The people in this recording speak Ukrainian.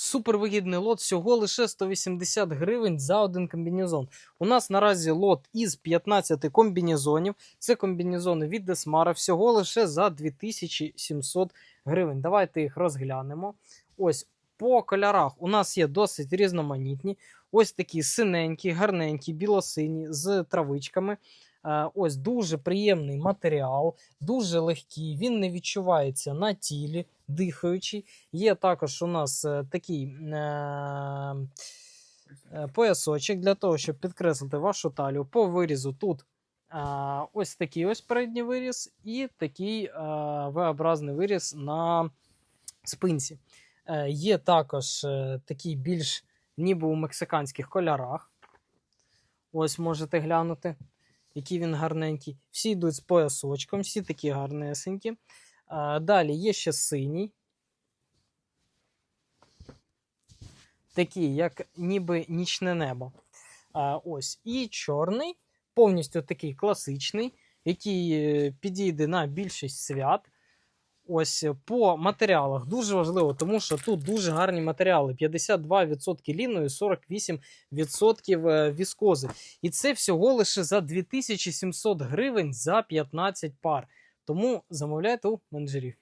Супервигідний лот, всього лише 180 гривень за один комбінезон. У нас наразі лот із 15 комбінезонів. Це комбінезони від Десмара, всього лише за 2700 гривень. Давайте їх розглянемо. Ось по кольорах у нас є досить різноманітні. Ось такі синенькі, гарненькі, білосині з травичками. Е, Ось дуже приємний матеріал, дуже легкий, він не відчувається на тілі, дихаючий. Є також у нас е, такий е, е, поясочок для того, щоб підкреслити вашу талію. По вирізу тут е, ось такий ось передній виріз і такий е, V-образний виріз на спинці. Е, Є також е, такий більш ніби у мексиканських кольорах. Ось можете глянути, який він гарненький. Всі йдуть з поясочком, всі такі гарнесенькі. Е, Далі є ще синій. Такий, як ніби нічне небо. Ось. І чорний, повністю такий класичний, який підійде на більшість свят. Ось е, по матеріалах дуже важливо, тому що тут дуже гарні матеріали: 52% ліну і 48% е, віскози. І це всього лише за 2700 гривень за 15 пар. Тому замовляйте у менеджерів.